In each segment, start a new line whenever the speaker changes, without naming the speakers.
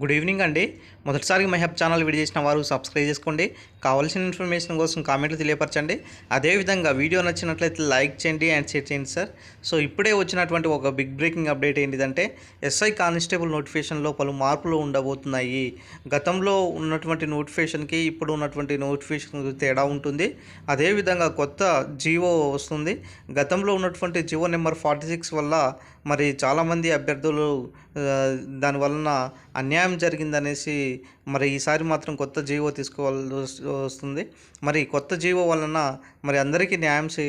Good evening అండి. మొదటిసారిగా my hub channel video చేసిన వారు సబ్స్క్రైబ్ చేసుకోండి. కావాల్సిన ఇన్ఫర్మేషన్ కోసం కామెంట్లు తెలియపరచండి. అదేవిధంగా వీడియో నచ్చినట్లయితే లైక్ చేయండి అండ్ షేర్ చేయండి సార్. సో ఇప్పుడే వచ్చినటువంటి ఒక బిగ్ బ్రేకింగ్ అప్డేట్ ఏంటిదంటే ఎస్ఐ కానిస్టేబుల్ నోటిఫికేషన్లో పలు మార్పులు ఉండబోతున్నాయి. గతంలో ఉన్నటువంటి నోటిఫికేషన్కి ఇప్పుడు ఉన్నటువంటి నోటిఫికేషన్ తేడా ఉంటుంది. అదేవిధంగా కొత్త జీవో వస్తుంది. గతంలో ఉన్నటువంటి జీవో నెంబర్ ఫార్టీ సిక్స్ వల్ల మరి చాలామంది అభ్యర్థులు దానివలన దాని వలన అన్యాయం జరిగిందనేసి మరి ఈసారి మాత్రం కొత్త జీవో తీసుకోవాల్సి వస్తుంది. మరి కొత్త జీవో వలన మరి అందరికీ న్యాయం చే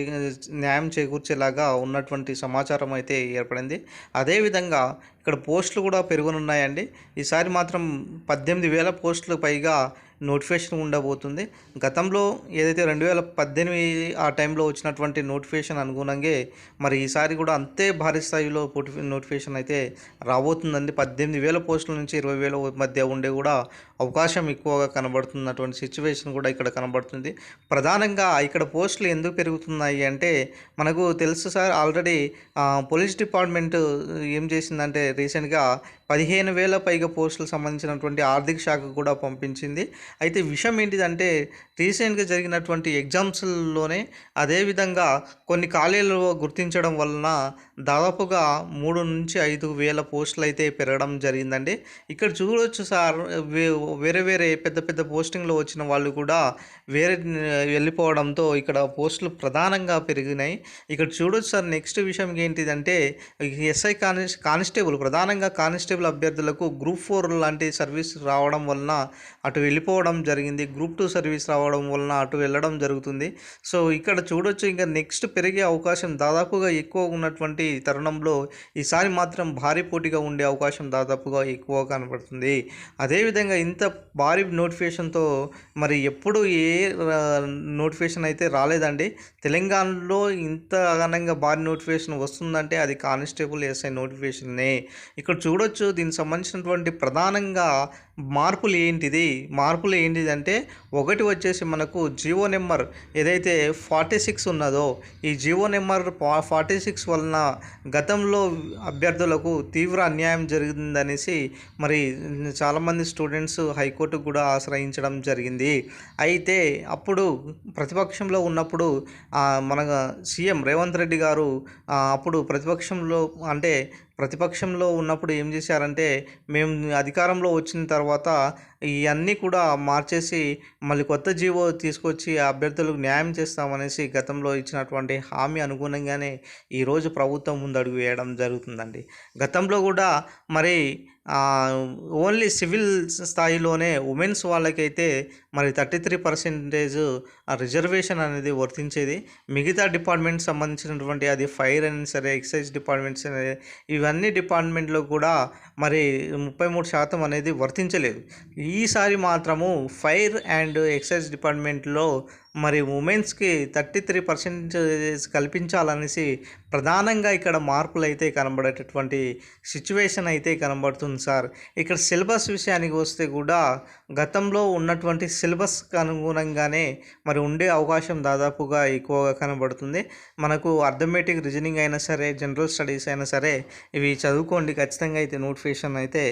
న్యాయం చేకూర్చేలాగా ఉన్నటువంటి సమాచారం అయితే ఏర్పడింది. అదేవిధంగా ఇక్కడ పోస్టులు కూడా పెరుగునున్నాయండి. ఈసారి మాత్రం పద్దెనిమిది వేల పోస్టులు పైగా నోటిఫికేషన్ ఉండబోతుంది. గతంలో ఏదైతే రెండు వేల పద్దెనిమిది ఆ టైంలో వచ్చినటువంటి నోటిఫికేషన్ అనుగుణంగా మరి ఈసారి కూడా అంతే భారీ స్థాయిలో నోటిఫికేషన్ అయితే రాబోతుందండి. పద్దెనిమిది వేల పోస్టుల నుంచి ఇరవై వేల మధ్య ఉండే కూడా అవకాశం ఎక్కువగా కనబడుతున్నటువంటి సిచ్యువేషన్ కూడా ఇక్కడ కనబడుతుంది. ప్రధానంగా ఇక్కడ పోస్టులు ఎందుకు పెరుగుతున్నాయి అంటే మనకు తెలుసు సార్ ఆల్రెడీ పోలీస్ డిపార్ట్మెంట్ ఏం చేసిందంటే రీసెంట్గా పదిహేను వేల పైగా పోస్టులకు సంబంధించినటువంటి ఆర్థిక శాఖ కూడా పంపించింది. అయితే విషయం ఏంటిదంటే రీసెంట్గా జరిగినటువంటి ఎగ్జామ్స్లోనే అదేవిధంగా కొన్ని ఖాళీలు గుర్తించడం వలన దాదాపుగా మూడు నుంచి ఐదు వేల పోస్టులు అయితే పెరగడం జరిగిందండి. ఇక్కడ చూడవచ్చు సార్ వే- వేరే వేరే పెద్ద పెద్ద పోస్టింగ్లో వచ్చిన వాళ్ళు కూడా వేరే వెళ్ళిపోవడంతో ఇక్కడ పోస్టులు ప్రధానంగా పెరిగినాయి. ఇక్కడ చూడొచ్చు సార్ నెక్స్ట్ విషయం ఏంటిదంటే ఎస్ఐ కాని కానిస్టేబుల్ ప్రధానంగా కానిస్టేబుల్ అభ్యర్థులకు గ్రూప్ ఫోర్ లాంటి సర్వీస్ రావడం వలన అటు వెళ్ళిపోవడం జరిగింది. గ్రూప్ టూ సర్వీస్ రావడం వలన అటు వెళ్ళడం జరుగుతుంది. సో ఇక్కడ చూడొచ్చు ఇంకా నెక్స్ట్ పెరిగే అవకాశం దాదాపుగా ఎక్కువ ఉన్నటువంటి తరుణంలో ఈసారి మాత్రం భారీ పోటీగా ఉండే అవకాశం దాదాపుగా ఎక్కువ కనబడుతుంది అదేవిధంగా ఇంత భారీ నోటిఫికేషన్తో మరి ఎప్పుడు ఏ నోటిఫికేషన్ అయితే రాలేదండి. తెలంగాణలో ఇంత అదనంగా భారీ నోటిఫికేషన్ వస్తుందంటే అది కానిస్టేబుల్ ఎస్ఐ నోటిఫికేషన్నే ఇక్కడ చూడొచ్చు దీనికి సంబంధించినటువంటి ప్రధానంగా మార్పులు ఏంటిది మార్పులు ఏంటిది అంటే ఒకటి వచ్చేసి మనకు జియో నెంబర్ ఏదైతే ఫార్టీ సిక్స్ ఉన్నదో ఈ జియో నెంబర్ ఫార్టీ సిక్స్ వలన గతంలో అభ్యర్థులకు తీవ్ర అన్యాయం జరిగిందనేసి మరి చాలామంది స్టూడెంట్స్ హైకోర్టుకు కూడా ఆశ్రయించడం జరిగింది. అయితే అప్పుడు ప్రతిపక్షంలో ఉన్నప్పుడు మన సీఎం రేవంత్ రెడ్డి గారు అప్పుడు ప్రతిపక్షంలో అంటే ప్రతిపక్షంలో ఉన్నప్పుడు ఏం చేశారంటే మేము అధికారంలో వచ్చిన తర్వాత ఇవన్నీ కూడా మార్చేసి మళ్ళీ కొత్త జీవో తీసుకొచ్చి అభ్యర్థులకు న్యాయం చేస్తామనేసి గతంలో ఇచ్చినటువంటి హామీ అనుగుణంగానే ఈరోజు ప్రభుత్వం ముందు అడుగు వేయడం జరుగుతుందండి. గతంలో కూడా మరి ఓన్లీ సివిల్ స్థాయిలోనే ఉమెన్స్ వాళ్ళకైతే మరి థర్టీ త్రీ పర్సెంటేజ్ రిజర్వేషన్ అనేది వర్తించేది. మిగతా డిపార్ట్మెంట్ సంబంధించినటువంటి అది ఫైర్ అయినా సరే ఎక్సైజ్ డిపార్ట్మెంట్స్ అనే- ఇవన్నీ డిపార్ట్మెంట్లో కూడా మరి ముప్పై మూడు శాతం అనేది వర్తించలేదు. ఈసారి మాత్రము ఫైర్ అండ్ ఎక్సైజ్ డిపార్ట్మెంట్లో మరి ఉమెన్స్కి థర్టీ త్రీ పర్సెంటేజ్ కల్పించాలనేసి ప్రధానంగా ఇక్కడ మార్పులు అయితే కనబడేటటువంటి సిచ్యువేషన్ అయితే కనబడుతుంది సార్. ఇక్కడ సిలబస్ విషయానికి వస్తే కూడా గతంలో ఉన్నటువంటి సిలబస్కి అనుగుణంగానే మరి ఉండే అవకాశం దాదాపుగా ఎక్కువగా కనబడుతుంది. మనకు అర్థమెటిక్ రీజనింగ్ అయినా సరే జనరల్ స్టడీస్ అయినా సరే ఇవి చదువుకోండి ఖచ్చితంగా అయితే నోటిఫికేషన్ అయితే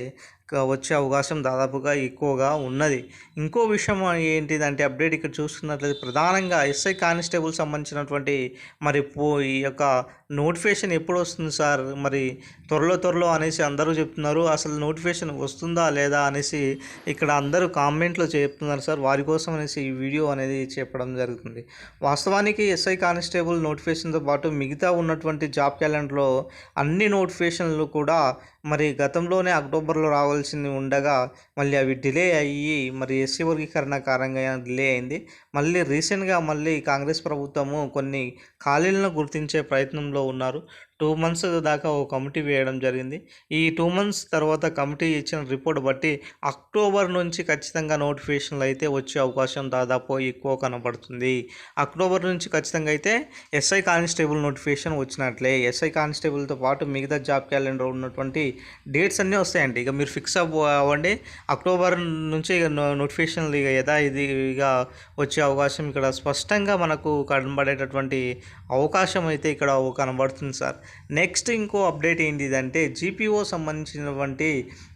వచ్చే అవకాశం దాదాపుగా ఎక్కువగా ఉన్నది. ఇంకో విషయం ఏంటిదంటే అప్డేట్ ఇక్కడ చూసుకున్నట్లయితే ప్రధానంగా ఎస్ఐ కానిస్టేబుల్ సంబంధించినటువంటి మరి పో ఈ యొక్క నోటిఫికేషన్ ఎప్పుడు వస్తుంది సార్? మరి త్వరలో త్వరలో అనేసి అందరూ చెప్తున్నారు. అసలు నోటిఫికేషన్ వస్తుందా లేదా అనేసి ఇక్కడ అందరూ కామెంట్లో చెప్తున్నారు సార్. వారి కోసం అనేసి ఈ వీడియో అనేది చెప్పడం జరుగుతుంది. వాస్తవానికి ఎస్ఐ కానిస్టేబుల్ నోటిఫికేషన్తో పాటు మిగతా ఉన్నటువంటి జాబ్ క్యాలెండర్లో అన్ని నోటిఫికేషన్లు కూడా మరి గతంలోనే అక్టోబర్లో రావాల్సింది ఉండగా మళ్ళీ అవి డిలే అయ్యి మరి ఎస్సీ వర్గీకరణ కారణంగా డిలే అయింది. మళ్ళీ రీసెంట్గా మళ్ళీ కాంగ్రెస్ ప్రభుత్వము కొన్ని ఖాళీలను గుర్తించే ప్రయత్నంలో ఉన్నారు. టూ మంత్స్ దాకా ఒక కమిటీ వేయడం జరిగింది. ఈ టూ మంత్స్ తర్వాత కమిటీ ఇచ్చిన రిపోర్ట్ బట్టి అక్టోబర్ నుంచి ఖచ్చితంగా నోటిఫికేషన్లు అయితే వచ్చే అవకాశం దాదాపు ఎక్కువ కనబడుతుంది. అక్టోబర్ నుంచి ఖచ్చితంగా అయితే ఎస్ఐ కానిస్టేబుల్ నోటిఫికేషన్ వచ్చినట్లే. ఎస్ఐ కానిస్టేబుల్తో పాటు మిగతా జాబ్ క్యాలెండర్ ఉన్నటువంటి డేట్స్ అన్నీ వస్తాయండి. ఇక మీరు ఫిక్స్ అవ్వండి. అక్టోబర్ నుంచి ఇక నో- నోటిఫికేషన్లు ఇక యథా ఇక వచ్చే అవకాశం ఇక్కడ స్పష్టంగా మనకు కనబడేటటువంటి అవకాశం అయితే ఇక్కడ కనబడుతుంది సార్. నెక్స్ట్ ఇంకో అప్డేట్ ఏంటిదంటే జీపీఓ సంబంధించినటువంటి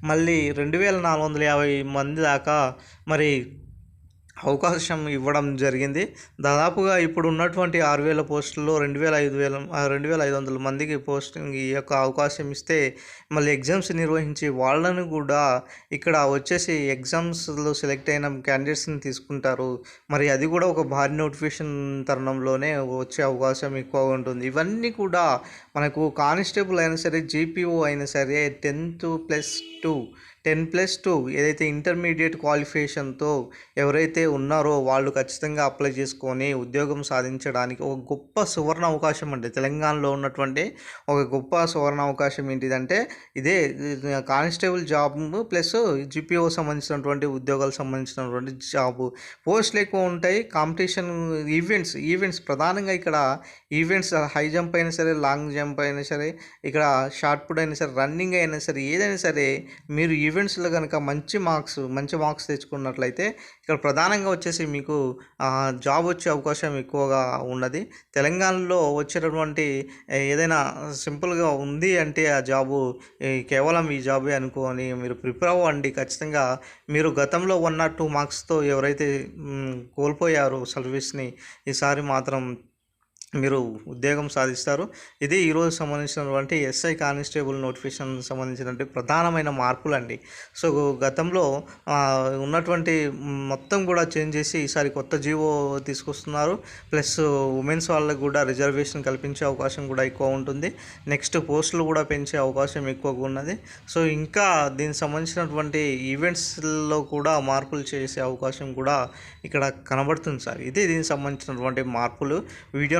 మళ్ళీ రెండు వేల నాలుగు వందల యాభై మంది దాకా మరి అవకాశం ఇవ్వడం జరిగింది. దాదాపుగా ఇప్పుడు ఉన్నటువంటి ఆరు వేల పోస్టుల్లో రెండు వేల ఐదు వేల రెండు వేల ఐదు వందల మందికి పోస్టింగ్ ఈ యొక్క అవకాశం ఇస్తే మళ్ళీ ఎగ్జామ్స్ నిర్వహించి వాళ్ళను కూడా ఇక్కడ వచ్చేసి ఎగ్జామ్స్లో సెలెక్ట్ అయిన క్యాండిడేట్స్ని తీసుకుంటారు. మరి అది కూడా ఒక భారీ నోటిఫికేషన్ తరుణంలోనే వచ్చే అవకాశం ఎక్కువగా ఉంటుంది. ఇవన్నీ కూడా మనకు కానిస్టేబుల్ అయినా సరే జీపీఓ అయినా సరే tenth plus two ten plus two ఏదైతే ఇంటర్మీడియట్ క్వాలిఫికేషన్తో ఎవరైతే ఉన్నారో వాళ్ళు ఖచ్చితంగా అప్లై చేసుకొని ఉద్యోగం సాధించడానికి ఒక గొప్ప సువర్ణ అవకాశం అండి. తెలంగాణలో ఉన్నటువంటి ఒక గొప్ప సువర్ణ అవకాశం ఏంటిదంటే ఇదే కానిస్టేబుల్ జాబ్ ప్లస్ జిపిఓ సంబంధించినటువంటి ఉద్యోగాలకు సంబంధించినటువంటి జాబ్. పోస్టులు ఎక్కువ ఉంటాయి కాంపిటీషన్ ఈవెంట్స్ ఈవెంట్స్ ప్రధానంగా ఇక్కడ ఈవెంట్స్ హై జంప్ అయినా సరే లాంగ్ జంప్ అయినా సరే ఇక్కడ షార్ట్ పుట్ అయినా సరే రన్నింగ్ అయినా సరే ఏదైనా సరే మీరు ఈవెంట్స్లో కనుక మంచి మార్క్స్ మంచి మార్క్స్ తెచ్చుకున్నట్లయితే ఇక్కడ ప్రధానంగా వచ్చేసి మీకు జాబ్ వచ్చే అవకాశం ఎక్కువగా ఉన్నది. తెలంగాణలో వచ్చేటటువంటి ఏదైనా సింపుల్గా ఉంది అంటే ఆ జాబు కేవలం ఈ జాబే అనుకోని మీరు ప్రిపేర్ అవ్వండి. ఖచ్చితంగా మీరు గతంలో వన్ ఆర్ టూ మార్క్స్తో ఎవరైతే కోల్పోయారో సర్వీస్ని ఈసారి మాత్రం మీరు ఉద్యోగం సాధిస్తారు. ఇది ఈరోజు సంబంధించినటువంటి ఎస్ఐ కానిస్టేబుల్ నోటిఫికేషన్ సంబంధించినటువంటి ప్రధానమైన మార్పులు అండి సో గతంలో ఉన్నటువంటి మొత్తం కూడా చేంజ్ చేసి ఈసారి కొత్త జీవో తీసుకొస్తున్నారు. ప్లస్ ఉమెన్స్ వాళ్ళకి కూడా రిజర్వేషన్ కల్పించే అవకాశం కూడా ఎక్కువ ఉంటుంది. నెక్స్ట్ పోస్టులు కూడా పెంచే అవకాశం ఎక్కువగా ఉన్నది. సో ఇంకా దీనికి సంబంధించినటువంటి ఈవెంట్స్లో కూడా మార్పులు చేసే అవకాశం కూడా ఇక్కడ కనబడుతుంది సార్. ఇది దీనికి సంబంధించినటువంటి మార్పులు. వీడియో